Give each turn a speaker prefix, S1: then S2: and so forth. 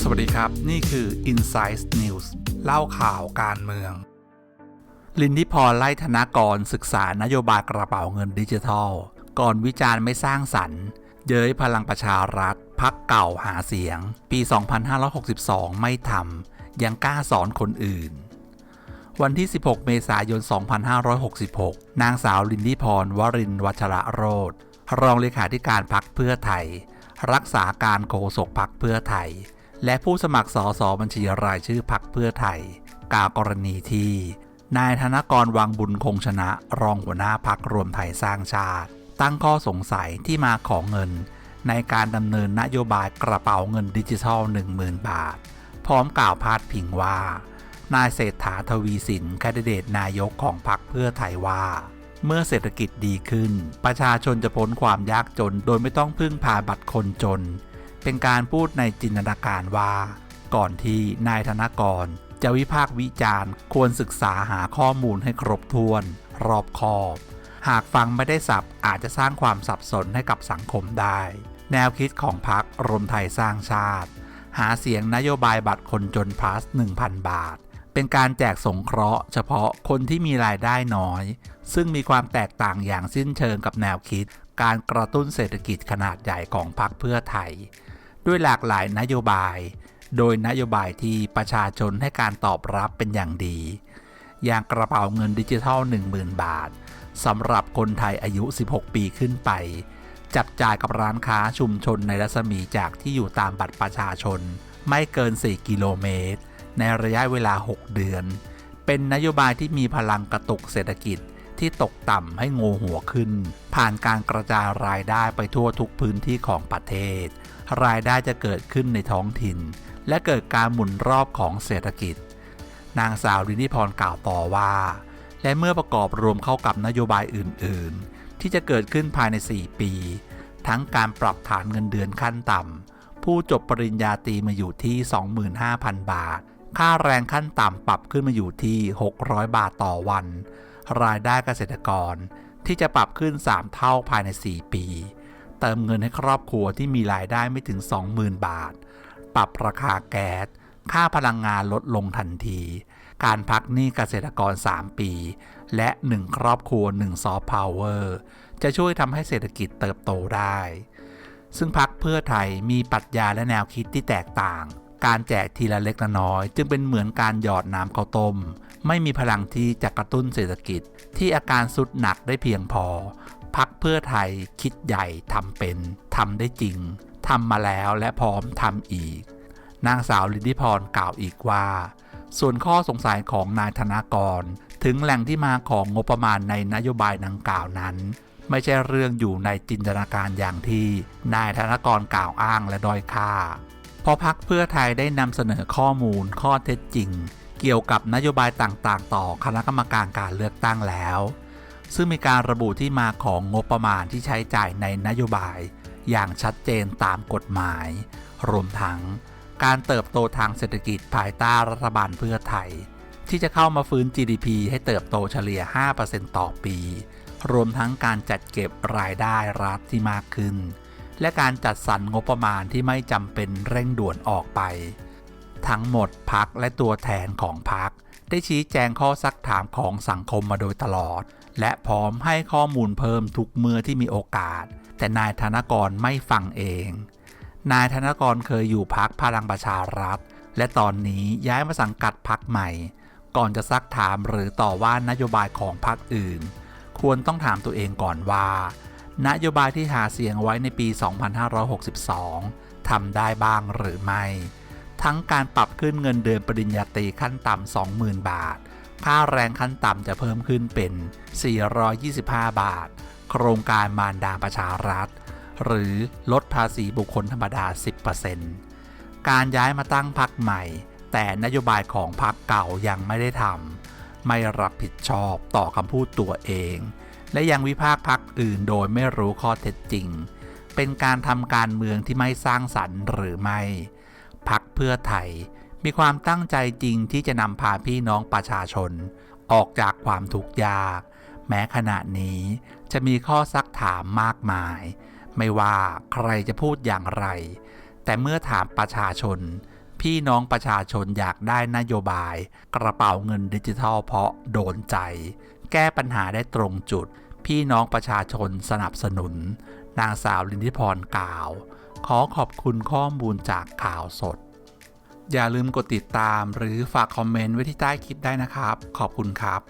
S1: สวัสดีครับ นี่คือ Insight News เล่าข่าวการเมือง ลินทิพรไล่ธนากรศึกษานโยบายกระเป๋าเงินดิจิทัล ก่อนวิจารณ์ไม่สร้างสรรค์ เย้ยพลังประชารัฐพักเก่าหาเสียง ปี 2562 ไม่ทำยังกล้าสอนคนอื่นวันที่ 16 เมษายน 2566 นางสาวลินทิพร วรินวัชระโรธ รองเลขาธิการพักเพื่อไทย รักษาการโฆษกพักเพื่อไทย และผู้สมัครสอสอบัญชีรายชื่อพักเพื่อไทยกล่าวกรณีที่ นายธนกรวังบุญคงชนะรองหัวหน้าพักรวมไทยสร้างชาติ ตั้งข้อสงสัยที่มาของเงิน ในการดำเนินนโยบายกระเป๋าเงินดิจิทัล 10,000 บาท พร้อมกล่าวพาดพิงว่านายเศรษฐาทวีสินแคนดิเดตนายกของพรรคเพื่อไทยว่า เมื่อเศรษฐกิจดีขึ้น ประชาชนจะพ้นความยากจน โดยไม่ต้องพึ่งพาบัตรคนจน เป็นการพูดในจินตนาการว่า ก่อนที่นายธนกร จะวิพากษ์วิจารณ์ ควรศึกษาหาข้อมูลให้ครบถ้วน รอบคอบ หากฟังไม่ได้สับอาจจะสร้างความสับสนให้กับสังคมได้ แนวคิดของพรรครวมไทยสร้างชาติ หาเสียงนโยบายบัตรคนจน plus 1,000 บาท เป็นการแจกสงเคราะห์เฉพาะคนที่มีรายได้น้อย ซึ่งมีความแตกต่างอย่างสิ้นเชิงกับแนวคิด การกระตุ้นเศรษฐกิจขนาดใหญ่ของพรรคเพื่อไทย ด้วยหลากหลายนโยบาย โดยนโยบายที่ประชาชนให้การตอบรับเป็นอย่างดี อย่างกระเป๋าเงินดิจิทัล 10,000 บาทสำหรับคนไทยอายุ 16 ปีขึ้นไป จับจ่ายกับร้านค้าชุมชนในรัศมีจากที่อยู่ตามบัตรประชาชน ไม่เกิน 4 กิโลเมตร ในระยะเวลา 6 เดือน เป็นนโยบายที่มีพลังกระตุกเศรษฐกิจที่ตกต่ำให้งูหัวขึ้น ผ่านการกระจายรายได้ไปทั่วทุกพื้นที่ของประเทศ รายได้จะเกิดขึ้นในท้องถิ่น และเกิดการหมุนรอบของเศรษฐกิจ นางสาวลินิพรกล่าวต่อว่า และเมื่อประกอบรวมเข้ากับนโยบายอื่น ๆ ที่จะเกิดขึ้นภายใน 4 ปี ทั้งการปรับฐานเงินเดือนขั้นต่ำผู้จบปริญญาตรีมาอยู่ที่ 25,000 บาท ค่าแรงขั้นต่ำปรับขึ้นมาอยู่ที่ 600 บาทต่อวัน รายได้เกษตรกรที่จะปรับขึ้น 3 เท่าภายใน 4 ปี เติมเงินให้ครอบครัวที่มีรายได้ไม่ถึง 20,000 บาท ปรับราคาแก๊ส ค่าพลังงานลดลงทันที การพักหนี้เกษตรกร 3 ปี และ 1 ครอบครัว1ซอฟต์พาวเวอร์จะช่วยทำให้เศรษฐกิจเติบโตได้ ซึ่งพักเพื่อไทยมีปรัชญาและแนวคิดที่แตกต่าง การแจกทีละเล็กละน้อย จึงเป็นเหมือนการหยอดน้ำข้าวต้ม ไม่มีพลังที่จะกระตุ้นเศรษฐกิจ ที่อาการสุดหนักได้เพียงพอ พักเพื่อไทยคิดใหญ่ทำเป็นทำได้จริงทำมาแล้วและพร้อมทำอีก นางสาวลินิพรกล่าวอีกว่า ส่วนข้อสงสัยของนายธนากร ถึงแหล่งที่มาของงบประมาณในนโยบายดังกล่าวนั้นไม่ใช่เรื่องอยู่ในจินตนาการอย่างที่นายธนากรกล่าวอ้างและด้อยค่า พราะพักเพื่อไทยได้นำเสนอข้อมูลข้อเท็จจริง เกี่ยวกับนโยบายต่างๆ ต่อคณะกรรมการการเลือกตั้งแล้ว ซึ่งมีการระบุที่มาของงบประมาณที่ใช้จ่ายในนโยบาย อย่างชัดเจนตามกฎหมาย รวมทั้งการเติบโตทางเศรษฐกิจภายใต้รัฐบาลเพื่อไทย ที่จะเข้ามาฟื้น GDP ให้เติบโตเฉลี่ย 5%ต่อปี รวมทั้งการจัดเก็บรายได้รัฐที่มากขึ้น และการจัดสรรงบประมาณที่ไม่จำเป็นเร่งด่วนออกไป ทั้งหมดพักและตัวแทนของพักได้ชี้แจงข้อซักถามของสังคมมาโดยตลอด และพร้อมให้ข้อมูลเพิ่มทุกเมื่อที่มีโอกาส แต่นายธนกรไม่ฟังเอง นายธนกรเคยอยู่พักพลังประชารัฐ และตอนนี้ย้ายมาสังกัดพักใหม่ ก่อนจะซักถามหรือต่อว่านโยบายของพรรคอื่น ควรต้องถามตัวเองก่อนว่า นโยบายที่หาเสียงไว้ในปี 2562 ทำได้บ้างหรือไม่ ทั้งการปรับขึ้นเงินเดือนปริญญาตรีขั้นต่ำ 20,000 บาท ค่าแรงขั้นต่ำจะเพิ่มขึ้นเป็น 425 บาท โครงการมารดาประชารัฐ หรือลดภาษีบุคคลธรรมดา 10%การย้ายมาตั้งพักใหม่ แต่นโยบายของพักเก่ายังไม่ได้ทำ ไม่รับผิดชอบต่อคำพูดตัวเอง และยังวิพากษ์พักอื่นโดยไม่รู้ข้อเท็จจริง เป็นการทำการเมืองที่ไม่สร้างสรรค์หรือไม่ พักเพื่อไทย มีความตั้งใจจริงที่จะนำพาพี่น้องประชาชน ออกจากความทุกข์ยาก แม้ขณะนี้จะมีข้อซักถามมากมาย ไม่ว่าใครจะพูดอย่างไร แต่เมื่อถามประชาชน พี่น้องประชาชนอยากได้นโยบาย กระเป๋าเงินดิจิทัลเพราะโดนใจ แก้ปัญหาได้ตรงจุด พี่น้องประชาชนสนับสนุน นางสาวลินทิพรกล่าว ขอขอบคุณข้อมูลจากข่าวสด อย่าลืมกดติดตามหรือฝากคอมเมนต์ไว้ที่ใต้คลิปได้นะครับ ขอบคุณครับ